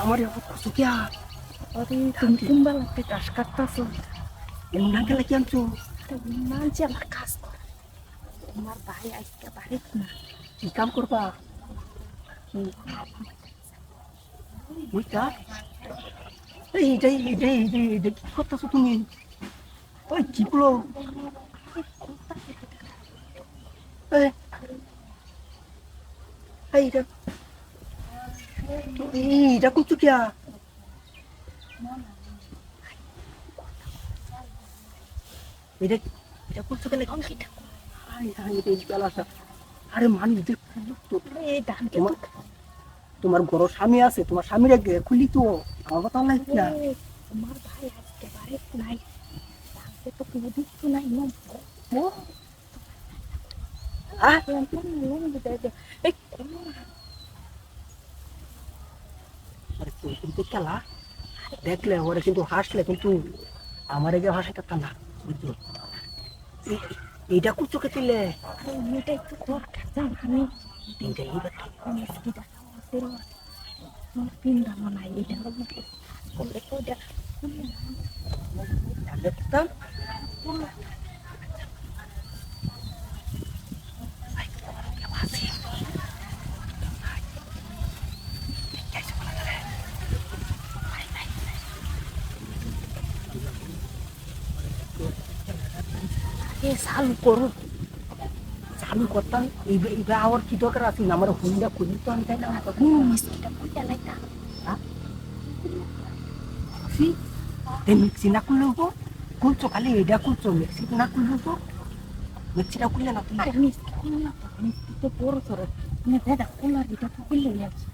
আমার সুখিয়া अरे তুমি কোনবা লাগতে ঘাস কাটতাছো এমন না গেলে কি আনছো মানছে আমার কাজ করে তোমার ভাই আজকে না কি কাম করবা বুঝতা এইটাই এইটাই এইটাই এইটা কি করতেছো তুমি? ওই কি এই, এইটা করছ কিয়া এটা এটা করছ কেন আরে মানুষ তোমার তোমার ঘর স্বামী আছে তোমার স্বামীর খুলি তো আমার কথা নাই না ভাই আজকে বাড়িত নাই তো কোনো দিচ্ছ নাই আরে তুই কিন্তু খেলা দেখলে ওরা কিন্তু হাসলে কিন্তু আমার হাসাটা না বুঝছ এই- এইটা করছ কে তুলে এটা একটু দরকার জান আমি এইটা এইবার মিষ্টিটা আমার পিন্ডা মনে হয় এটা করলে তো এটা দেখতাম এ চালু করো চালু করতাম। এইবার এইবার আমার কি দরকার আছে? আমার হুন্ডা খুলি তো আমি তাই না তে। মিক্সি না করলেও তো। খুলছো খালি এটা খুলছো মিক্সি না করলেও তো। মিক্সিটা খুললে না তুমি মিষ্টি খুললে না মিষ্টি তো বড় সরো মানে দাদা খোলার এটা তো যাচ্ছে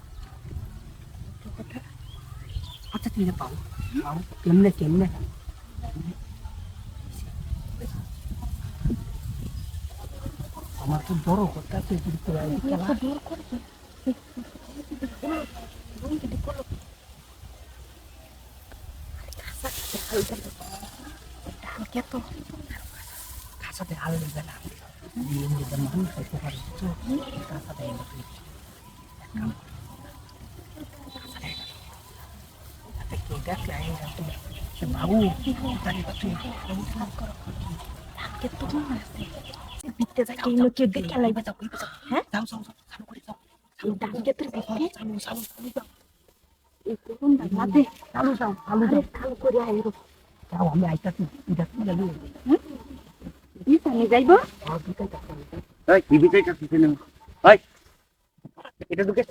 আচ্ছা তুমি পাও। পাও। কেমনে কেমনে? আমার তো বড় কথা আছে কিন্তু এই খেলা দূর করবে ধানকে তো কাঁচাতে হাল দেবে না নিয়ম যদি মানুষ হইতে পারে তো কাঁচাতে এনে তুই এক কাম কর। কাঁচাতে এনে তুই। তাতে কেউ দেখলে আইনটা তুই সে বাবু তারি বা তুই ধানকে তো আছে বিতে যাকে এলো কেউ দেখে লাইবে যাও হ্যাঁ যাও যাও চালু করে যাও ধানকে তো দেখে চালু চালু চালু যাও এই করুন না দে চালু যাও চালু যাও চালু করে আইরো যাও আমি আইতাছি এটা যাবি ই জানি যাইবো কাছে এই টিভিতে কাছে ভাই এটা ঢুকে